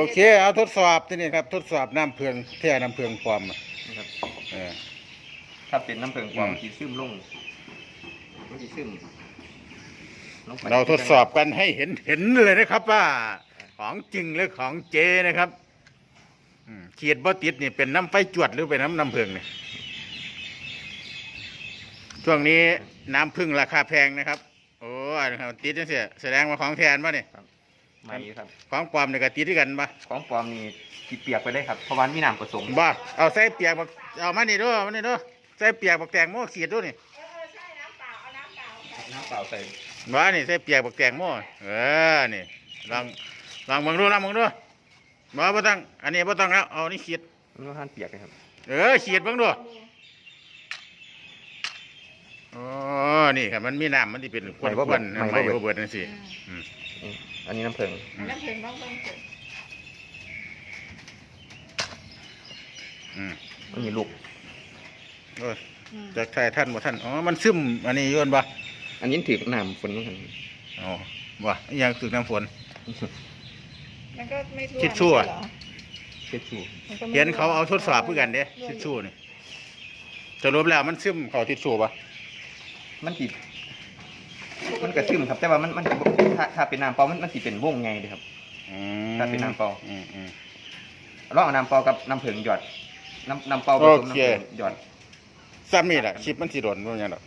อเคเอาทดสอบที่นี่ครับ ทดสอบน้ำเพืองแท่น้ำเพืองปลอมอะนะครับ เออ ถ้าเป็นน้ำเพิงความอืม สีซึมลงมันสีซึมลงไปเราทดสอบกันให้เห็นเห็นเลยนะครับว่า ของจริงหรือของเจนะครับอืมขีดบ่ติดนี่เป็นน้ำไฟจวดหรือเป็นน้ำน้ำเพืองเนี่ยช่วงนี้น้ำพึ่งราคาแพงนะครับ โอ้อันนี้ครับติดจังเสียแสดงว่าของแทนป่ะนี่ ไม่ครับ ของปลอมเนี่ยก็ติดด้วยกันป่ะของปลอมนี่ขีเปียกไปได้ครับเพราะว่ามีน้ำผสมบ่เอาใส่เปียกบักเอามานี่ด้วยมานี่ด้วยใส่เปียกบักแตงโมขีดด้วยนี่น้ำเปล่าใส่ว่านี่ใส่เปียกบักแตงโมเออนี่ลองลองมึงดูลองมึงดูบ่บ่ต้องอันนี้บ่ต้องแล้วเอานี่ขีดมันก็ทานเปียกเลยครับเออขีดเบิ่งดู อ๋อ นี่ครับมันมีน้ำมันที่เป็นควันควันๆไม่บ่เบิดจังซี่อืมนี่อันนี้น้ำเพิงน้ำผึ้งน้ำผึ้งผึ้งอืมมันมีลูกโอ้ยจากไทยท่านบ่ท่าน อ๋อ มันซึมอันนี้โยนบ่อันนี้ถือน้ำฝนต้องหันอ๋อบ่อีหยังตึกน้ำฝน มันก็ไม่ทั่วคิดชั่วไม่ใช่เหรอเช็ดชูมันก็ไม่เห็นเขาเอาทดสอบเพื่อกันเด้ทิชชู่นี่สรุปแล้วมันซึมเขาทิชชู่ปะ มันติดมันกระซึมครับ แต่ว่ามันมันถ้าถ้าเป็นน้ำเปล่ามันมันสิเป็นวงไงเลยครับอืมถ้าเป็นน้ำเปล่าอืมอืมลองเอาน้ำเปล่ากับน้ำเพิงหยอดน้ำน้ำเปล่าผสมโอน้ำเคเพิงหยอดซ้ำนี่แหละชิปมันสิโดนว่าอย่างดอก